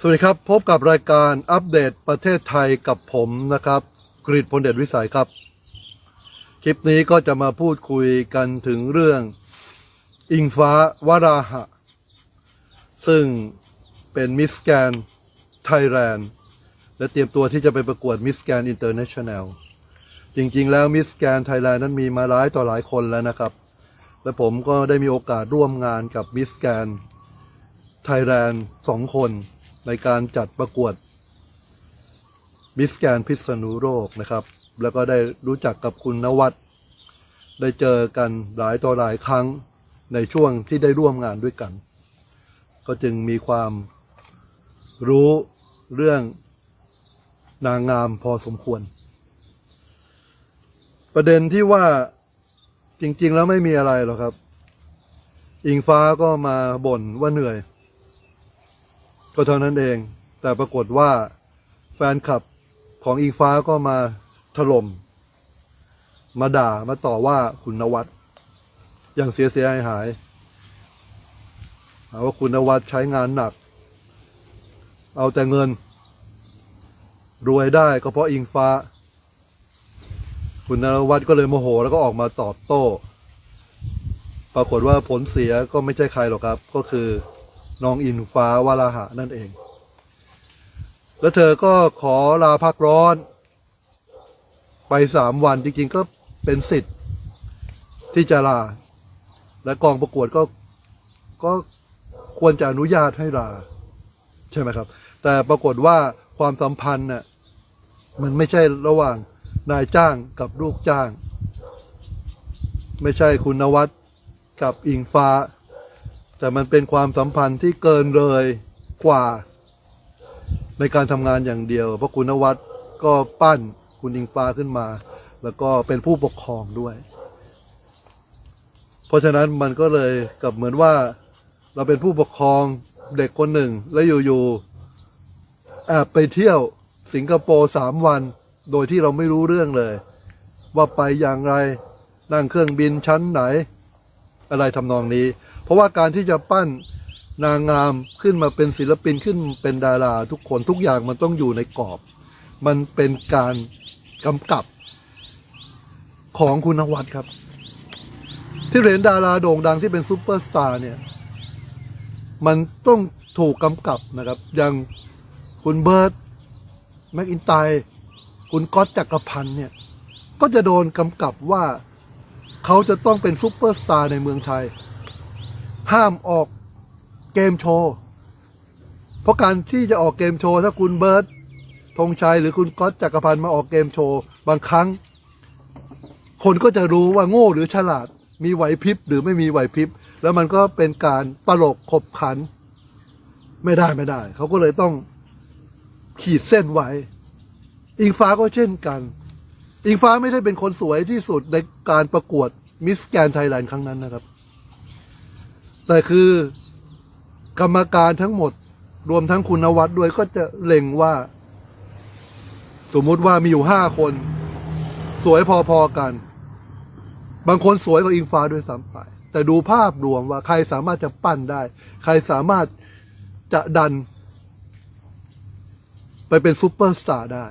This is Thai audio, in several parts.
สวัสดีครับ พบกับรายการอัปเดตประเทศไทยกับผมนะครับ กรีฑพลเดชวิสัยครับ คลิปนี้ก็จะมาพูดคุยกันถึงเรื่อง อิงฟ้าวราหะ ซึ่งเป็นมิสแกนไทยแลนด์และเตรียมตัวที่จะไปประกวดมิสแกนอินเตอร์เนชั่นแนลจริงๆ แล้วมิสแกนไทยแลนด์นั้นมีมาหลายต่อหลายคนแล้วนะครับ และผมก็ได้มีโอกาสร่วมงานกับมิสแกนไทยแลนด์สองคน ในการจัดประกวดมิสแกนพิษณุโลกนะครับ แล้วก็ได้รู้จักกับคุณนวัดได้เจอกันหลายต่อหลายครั้งในช่วงที่ได้ร่วมงานด้วยกัน ก็จึงมีความรู้เรื่องนางงามพอสมควร ประเด็นที่ว่าจริง ๆ แล้วไม่มีอะไรหรอกครับ อิงฟ้าก็มาบ่นว่าเหนื่อย ก็เท่านั้นเอง แต่ปรากฏว่าแฟนคลับของอิงฟ้าก็มาถล่ม มาด่ามาต่อว่าคุณนวัดอย่างเสียเสียหายหายหาว่าคุณนวัดใช้งานหนัก เอาแต่เงิน รวยได้ก็เพราะอิงฟ้า คุณนวัดก็เลยโมโหแล้วก็ออกมาตอบโต้ ปรากฏว่าผลเสียก็ไม่ใช่ใครหรอกครับ ก็คือ น้องอินฟ้าวาลาหะนั่นเอง แล้วเธอก็ขอลาพักร้อน ไปสามวันจริงๆก็เป็นสิทธิ์ ที่จะลา และกองประกวดก็ก็ควรจะอนุญาตให้ลา ใช่ไหมครับ แต่ปรากฏว่าความสัมพันธ์น่ะมันไม่ใช่ระหว่างนายจ้างกับลูกจ้าง ไม่ใช่คุณนวัดกับอิงฟ้า แต่มันเป็นความสัมพันธ์ที่เกินเลยกว่า ในการทำงานอย่างเดียว เพราะคุณนวัดก็ปั้นคุณอิงฟ้าขึ้นมา แล้วก็เป็นผู้ปกครองด้วย เพราะฉะนั้นมันก็เลยกับเหมือนว่าเราเป็นผู้ปกครองเด็กคนหนึ่ง แล้วอยู่ๆแอบไปเที่ยวสิงคโปร์สามวัน โดยที่เราไม่รู้เรื่องเลย ว่าไปอย่างไรนั่งเครื่องบินชั้นไหน อะไรทำนองนี้ เพราะว่าการที่จะปั้นนางงามขึ้นมาเป็นศิลปินขึ้นเป็นดารา ทุกคนทุกอย่างมันต้องอยู่ในกรอบ มันเป็นการกำกับของคุณนวัดครับ ที่เห็นดาราโด่งดังที่เป็นซูเปอร์สตาร์เนี่ย มันต้องถูกกำกับนะครับ อย่างคุณเบิร์ตแม็กอินไตคุณก๊อตจักรพันธ์เนี่ย ก็จะโดนกำกับว่าเขาจะต้องเป็นซูเปอร์สตาร์ในเมืองไทย ห้ามออกเกมโชว์ เพราะการที่จะออกเกมโชว์ ถ้าคุณเบิร์ตธงชัยหรือคุณก๊อตจักรพันธ์มาออกเกมโชว์ บางครั้ง คนก็จะรู้ว่าโง่หรือฉลาด มีไหวพริบหรือไม่มีไหวพริบ แล้วมันก็เป็นการตลกขบขัน ไม่ได้ไม่ได้ เขาก็เลยต้องขีดเส้นไว้ อิงฟ้าก็เช่นกัน อิงฟ้าไม่ได้เป็นคนสวยที่สุดในการประกวดมิสแกนไทยแลนด์ครั้งนั้นนะครับ แต่คือกรรมการทั้งหมด รวมทั้งคุณวัดด้วยก็จะเล็งว่า สมมุติว่ามีอยู่ห้าคน สวยพอๆกัน บางคนสวยกว่าอิงฟ้าด้วยซ้ำไปแต่ดูภาพรวมว่าใครสามารถจะปั้นได้ ใครสามารถจะดัน ไปเป็นซูเปอร์สตาร์ได้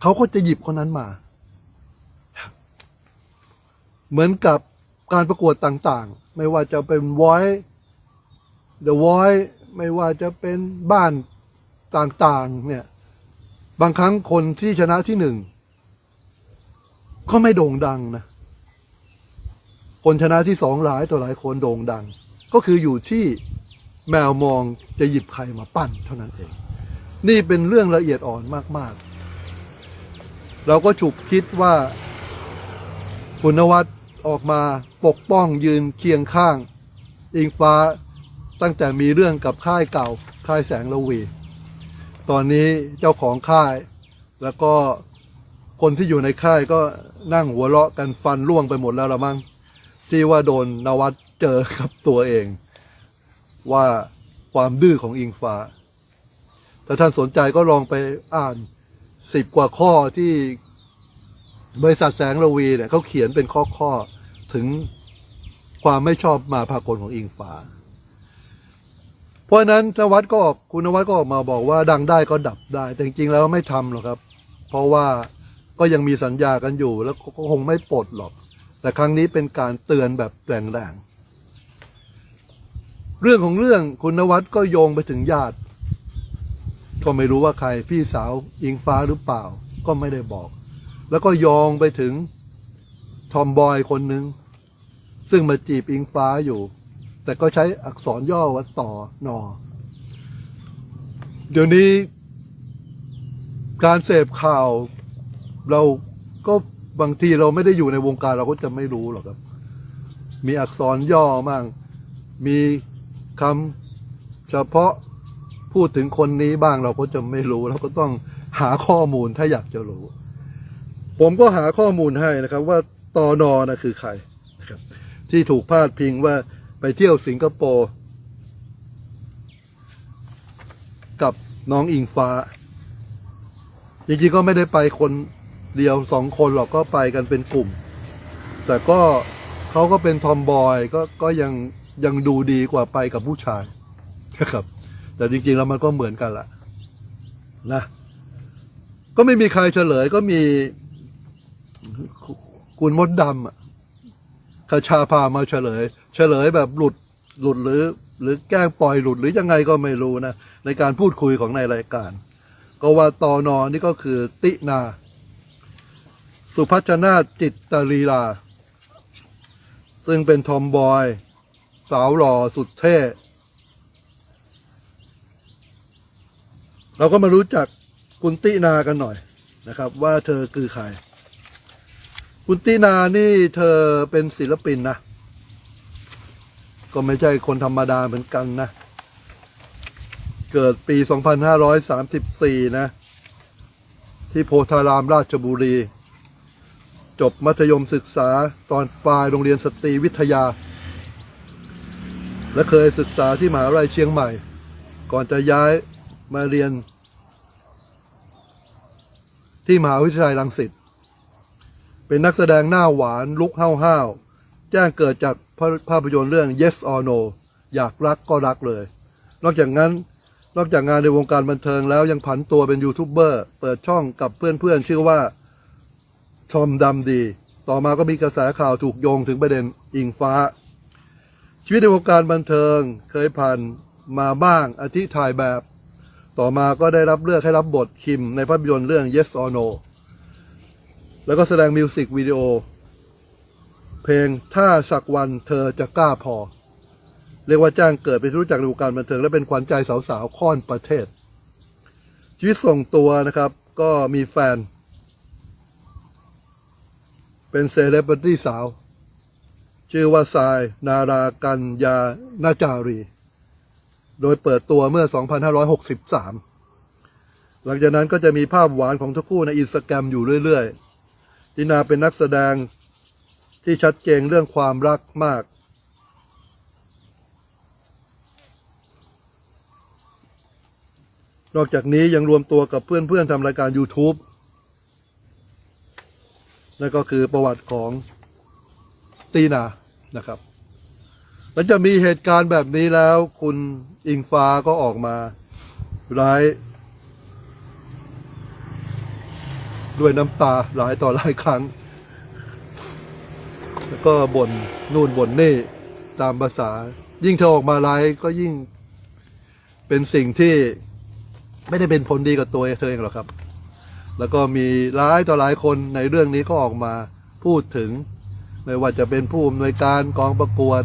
เขาก็จะหยิบคนนั้นมา เหมือนกับ การประกวดต่างๆ ไม่ว่าจะเป็น Voice The Voice ไม่ว่าจะเป็นบ้านต่างๆ เนี่ย บางครั้งคนที่ชนะที่หนึ่ง ก็ไม่โด่งดังนะ คนชนะที่สองหลายต่อหลายคนโด่งดัง ก็คืออยู่ที่แมวมองจะหยิบใครมาปั้นเท่านั้นเอง นี่เป็นเรื่องละเอียดอ่อนมากๆ เราก็ฉุกคิดว่าคุณนวัด ออกมาปกป้องยืนเคียงข้าง อิงฟ้าตั้งแต่มีเรื่องกับค่ายเก่าค่ายแสงละวี ตอนนี้เจ้าของค่าย แล้วก็คนที่อยู่ในค่ายก็นั่งหัวเราะกันฟันร่วงไปหมดแล้วละมั้งที่ว่าโดนนวัดเจอกับตัวเอง ว่าความดื้อของอิงฟ้า ถ้าท่านสนใจก็ลองไปอ่านสิบกว่าข้อที่บริษัทแสงระวีเนี่ยเขาเขียนเป็นข้อข้อ ถึงความไม่ชอบมาพากลของอิงฟ้า เพราะนั้นนวัดก็คุณนวัดก็ออกมาบอกว่าดังได้ก็ดับได้ แต่จริงๆแล้วไม่ทำหรอกครับ เพราะว่าก็ยังมีสัญญากันอยู่ แล้วก็คงไม่ปลดหรอก แต่ครั้งนี้เป็นการเตือนแบบแรงๆเรื่องของเรื่องคุณนวัดก็โยงไปถึงญาติ ก็ไม่รู้ว่าใครพี่สาวอิงฟ้าหรือเปล่า ก็ไม่ได้บอก แล้วก็โยงไปถึง อมบอยคนหนึ่งซึ่งมาจีบอิงฟ้าอยู่ แต่ก็ใช้อักษรย่อว่าต่อนอ เดี๋ยวนี้ การเสพข่าว เราก็บางทีเราไม่ได้อยู่ในวงการเราก็จะไม่รู้หรอกครับ มีอักษรย่อมั่ง มีคำเฉพาะพูดถึงคนนี้บ้างเราก็จะไม่รู้เราก็ต้องหาข้อมูลถ้าอยากจะรู้ ผมก็หาข้อมูลให้นะครับว่า ตอนอนะคือใครนะครับที่ถูกพาดพิงว่าไปเที่ยวสิงคโปร์กับน้องอิงฟ้า จริงๆก็ไม่ได้ไปคนเดียวสองคนหรอกก็ไปกันเป็นกลุ่ม แต่ก็เขาก็เป็นทอมบอยก็ก็ยังยังดูดีกว่าไปกับผู้ชายนะครับ แต่จริงๆแล้วมันก็เหมือนกันละนะ ก็ไม่มีใครเฉลยก็มี คุณมดดำอะคาชาพามาเฉลย เฉลยแบบหลุดหลุดหรือ หรือแกล้งปล่อยหลุดหรือยังไงก็ไม่รู้นะ ในการพูดคุยของในรายการ ก็ว่าตอนอนี่ก็คือตินา สุพัชนาจิตตรีลา ซึ่งเป็นทอมบอย สาวหล่อสุดเท่ เราก็มารู้จักคุณตินากันหน่อยนะครับ ว่าเธอคือใคร คุณตินานี่เธอเป็นศิลปินนะ ก็ไม่ใช่คนธรรมดาเหมือนกันนะ เกิดปี 2534 นะ ที่โพธารามราชบุรี จบมัธยมศึกษาตอนปลายโรงเรียนสตรีวิทยา และเคยศึกษาที่มหาวิทยาลัยเชียงใหม่ ก่อนจะย้ายมาเรียน ที่มหาวิทยาลัยรังสิต เป็นนักแสดงหน้าหวานลุกห้าวๆแจ้งเกิดจากภาพยนตร์เรื่อง Yes or No อยากรักก็รักเลย นอกจากนั้นนอกจากงานในวงการบันเทิงแล้วยังผันตัวเป็นยูทูบเบอร์เปิดช่องกับเพื่อนๆ ชื่อว่าทอมดำดี ต่อมาก็มีกระแสข่าวถูกโยงถึงประเด็นอิงฟ้า ชีวิตในวงการบันเทิงเคยผ่านมาบ้างอาทิถ่ายแบบ ต่อมาก็ได้รับเลือกให้รับบทคิมในภาพยนตร์เรื่อง Yes or No แล้วก็แสดงมิวสิกวิดีโอ เพลงถ้าสักวันเธอจะกล้าพอ เรียกว่าจ้างเกิดเป็นที่รู้จักในวงการบันเทิงและเป็นขวัญใจสาวๆ ค่อนประเทศ ชีวิตส่งตัวนะครับ ก็มีแฟน เป็นเซเลบริตี้สาว ชื่อว่าทราย นารากันยานาจารี โดยเปิดตัวเมื่อ 2563 หลังจากนั้นก็จะมีภาพหวานของทั้งคู่ในอินสตาแกรมอยู่เรื่อยๆ ตินาเป็นนักแสดงที่ชัดเจนเรื่องความรักมาก นอกจากนี้ยังรวมตัวกับเพื่อนๆทำรายการ YouTube นั่นก็คือประวัติของตีนานะครับแล้วจะมีเหตุการณ์แบบนี้แล้ว คุณอิงฟ้าก็ออกมาร้าย ด้วยน้ำตาหลายต่อหลายครั้ง แล้วก็บ่นนู่นบ่นนี่ตามภาษา ยิ่งเธอออกมาไลฟ์ก็ยิ่งเป็นสิ่งที่ไม่ได้เป็นผลดีกับตัวเธอเองหรอกครับ แล้วก็มีหลายต่อหลายคนในเรื่องนี้ก็ออกมาพูดถึง ไม่ว่าจะเป็นผู้อำนวยการกองประกวด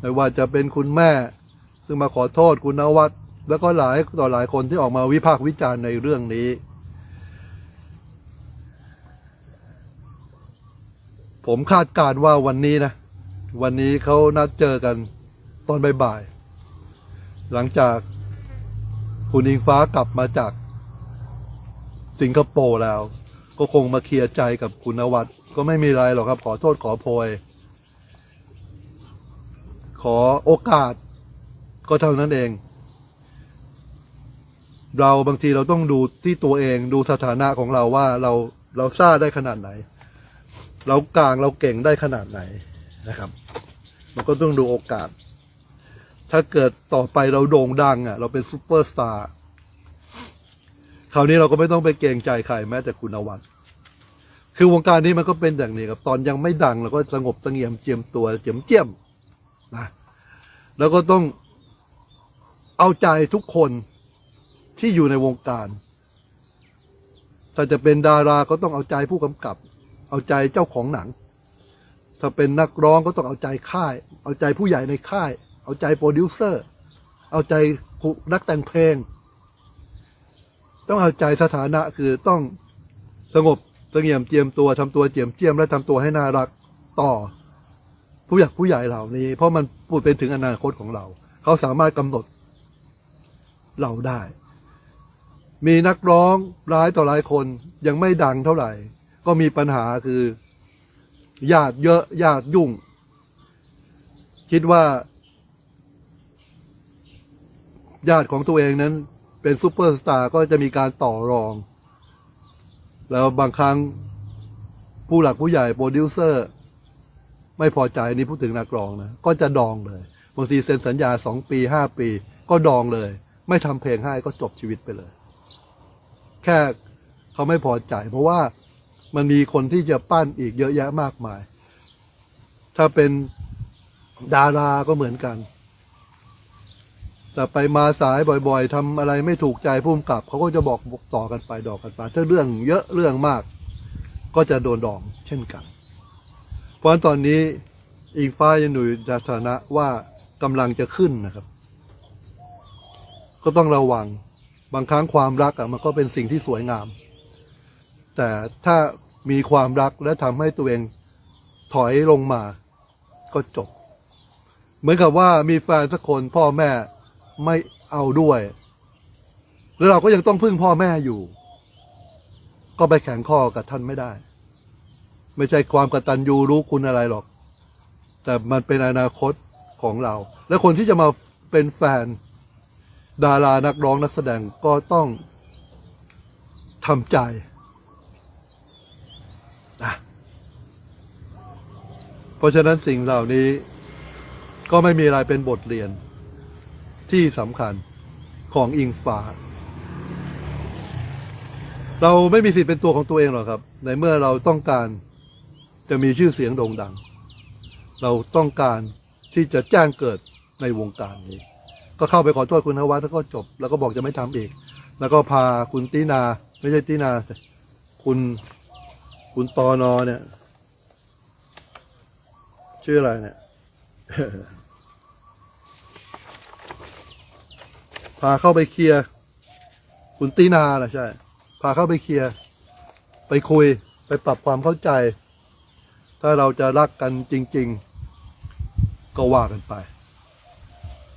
ไม่ว่าจะเป็นคุณแม่ ซึ่งมาขอโทษคุณนวัดแล้วก็หลายต่อหลายคนที่ออกมาวิพากษ์วิจารณ์ในเรื่องนี้ ผมคาดการณ์ว่าวันนี้นะ วันนี้เขานัดเจอกันตอนบ่ายๆหลังจากคุณอิงฟ้ากลับมาจาก สิงคโปร์แล้ว ก็คงมาเคลียร์ใจกับคุณนวัดก็ไม่มีไรหรอกครับ ขอโทษขอโพย ขอโอกาสก็เท่านั้นเอง เราบางทีเราต้องดูที่ตัวเองดูสถานะของเราว่าเราเราซ่าได้ขนาดไหน เรากลางเราเก่งได้ขนาดไหนนะครับ มันก็ต้องดูโอกาส ถ้าเกิดต่อไปเราโด่งดังอะ เราเป็นซูเปอร์สตาร์คราวนี้เราก็ไม่ต้องไปเกรงใจใครแม้แต่คุณนวัดคือวงการนี้มันก็เป็นอย่างนี้ครับ ตอนยังไม่ดังเราก็สงบเสงี่ยมเจียมตัวเจียมเจียมนะแล้วก็ต้องเอาใจทุกคนที่อยู่ในวงการ ถ้าจะเป็นดาราก็ต้องเอาใจผู้กำกับ เอาใจเจ้าของหนัง ถ้าเป็นนักร้องก็ต้องเอาใจค่าย เอาใจผู้ใหญ่ในค่าย เอาใจโปรดิวเซอร์ เอาใจนักแต่งเพลง ต้องเอาใจสถานะคือต้องสงบเสงี่ยมเจียมตัวทำตัวเจียมเจียมและทำตัวให้น่ารักต่อ ผู้ใหญ่ผู้ใหญ่เหล่านี้ เพราะมันพูดเป็นถึงอนาคตของเรา เขาสามารถกำหนดเราได้ มีนักร้องร้ายต่อหลายคนยังไม่ดังเท่าไหร่ ก็มีปัญหาคือญาติเยอะญาติยุ่ง คิดว่า ญาติของตัวเองนั้น เป็นซูเปอร์สตาร์ก็จะมีการต่อรอง แล้วบางครั้งผู้หลักผู้ใหญ่โปรดิวเซอร์ ไม่พอใจนี่พูดถึงนักร้องนะ ก็จะดองเลยบางทีเซ็นสัญญาสองปีห้าปี ก็ดองเลย ไม่ทำเพลงให้ก็จบชีวิตไปเลย แค่เขาไม่พอใจเพราะว่า มันมีคนที่จะปั้นอีกเยอะแยะมากมาย ถ้าเป็นดาราก็เหมือนกัน แต่ไปมาสายบ่อยๆทำอะไรไม่ถูกใจพุ่มกับเขาก็จะบอกต่อกันไปดอกกันไปถ้าเรื่องเยอะเรื่องมาก ก็จะโดนดองเช่นกัน เพราะตอนนี้อิงฟ้ายังอยู่ในสถานะว่ากำลังจะขึ้นนะครับ ก็ต้องระวังบางครั้งความรักอะมันก็เป็นสิ่งที่สวยงาม แต่ถ้า มีความรักและทำให้ตัวเองถอยลงมา ก็จบ เหมือนกับว่ามีแฟนสักคนพ่อแม่ไม่เอาด้วย แล้วเราก็ยังต้องพึ่งพ่อแม่อยู่ ก็ไปแข่งข้อกับท่านไม่ได้ ไม่ใช่ความกตัญญูรู้คุณอะไรหรอก แต่มันเป็นอนาคตของเรา และคนที่จะมาเป็นแฟน ดารานักร้องนักแสดงก็ต้องทำใจนะเพ ราะฉะนั้นสิ่งเหล่านี้ก็ไม่มีอะไรเป็นบทเรียนที่สำคัญของอิงฟ้า เราไม่มีสิทธิ์เป็นตัวของตัวเองหรอกครับ ในเมื่อเราต้องการจะมีชื่อเสียงโด่งดัง เราต้องการที่จะแจ้งเกิดในวงการนี้ ก็เข้าไปขอโทษคุณนวัดแล้วก็จบ แล้วก็บอกจะไม่ทำอีก แล้วก็พาคุณตีนา ไม่ใช่ตีนา คุณคุณตอนอเนี่ย ชื่ออะไรเนี่ย พาเข้าไปเคลียร์คุณตีนาแหละใช่ พาเข้าไปเคลียร์ ไปคุย ไปปรับความเข้าใจ ถ้าเราจะรักกันจริง ๆ ก็ว่ากันไป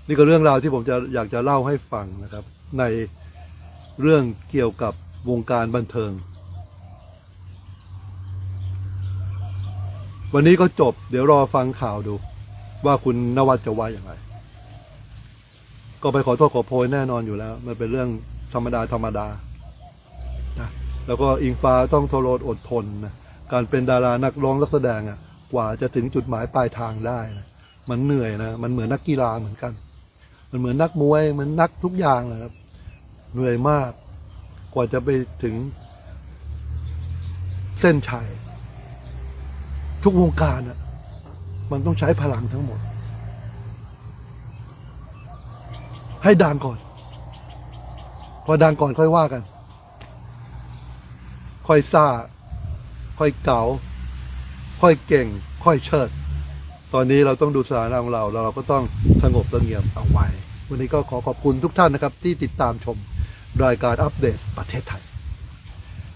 นี่ก็เรื่องราวที่ผมจะอยากจะเล่าให้ฟังนะครับ ในเรื่องเกี่ยวกับวงการบันเทิง วันนี้ก็จบ เดี๋ยวรอฟังข่าวดู ว่าคุณนวัดจะว่าอย่างไร ก็ไปขอโทษขอโพยแน่นอนอยู่แล้ว มันเป็นเรื่องธรรมดาธรรมดานะแล้วก็อิงฟ้าต้องทรอดทนนะการเป็นดารานักร้องนักแสดงอะ่ะ กว่าจะถึงจุดหมายปลายทางได้นะมันเหนื่อยนะมันเหมือนนักกีฬาเหมือนกัน มันเหมือนนักมวยเหมือนนักทุกอย่างนะครับ เหนื่อยมาก กว่าจะไปถึงเส้นชัย ทุกวงการอะมันต้องใช้พลังทั้งหมด ให้ดังก่อน พอดังก่อนค่อยว่ากัน ค่อยซ่า ค่อยเก๋าค่อยเก่ง ค่อยเชิด ตอนนี้เราต้องดูสถานะของเราแล้วเราก็ต้องสงบเสงี่ยมเอาไว้ วันนี้ก็ขอขอบคุณทุกท่านนะครับ ที่ติดตามชมรายการอัปเดตประเทศไทย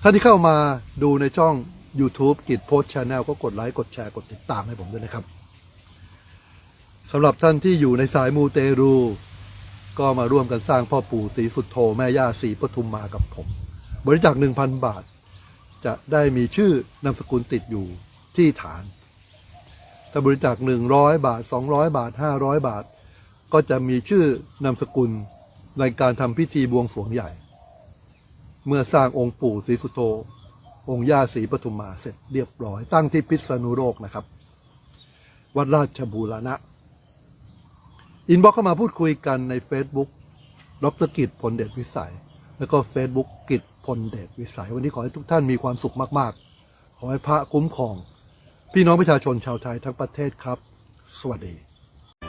ท่านที่เข้ามาดูในช่อง YouTube กิจโพสชาแนลก็กดไลค์ กดแชร์ กดติดตามให้ผมด้วยนะครับสำหรับท่านที่อยู่ในสายมูเตรู ก็มาร่วมกันสร้างพ่อปู่ศรีสุดโธแม่ย่าศรีปทุมมากับผม บริจาค1,000 บาท จะได้มีชื่อนามสกุลติดอยู่ที่ฐาน ถ้าบริจาค100 บาท 200 บาท 500 บาท ก็จะมีชื่อนามสกุลในการทำพิธีบวงสรวงใหญ่ เมื่อสร้างองค์ปู่ศรีสุโธ องค์ย่าศรีปทุมมาเสร็จเรียบร้อย ตั้งที่พิษณุโลกนะครับ วัดราชบูรณะ อินบ็อกเข้ามาพูดคุยกันใน Facebook ดรกิจพลเดชวิสัย แล้วก็ Facebook กิจพลเดชวิสัย วันนี้ขอให้ทุกท่านมีความสุขมากๆ ขอให้พระคุ้มครอง พี่น้องประชาชนชาวไทยทั้งประเทศครับ สวัสดี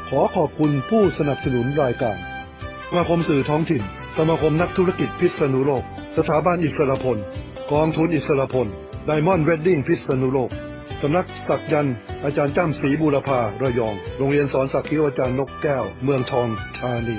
ขอขอบคุณผู้สนับสนุนรายการสมาคมสื่อท้องถิ่น สมาคมนักธุรกิจพิษณุโลก สถาบันอิสรพล กองทุนอิสรพลไดมอนด์เวดดิ้งพิษณุโลก สำนักสักยันต์อาจารย์จ้ำศรีบูรพาระยอง โรงเรียนสอนสักคิวอาจารย์นกแก้ว เมืองทองธานี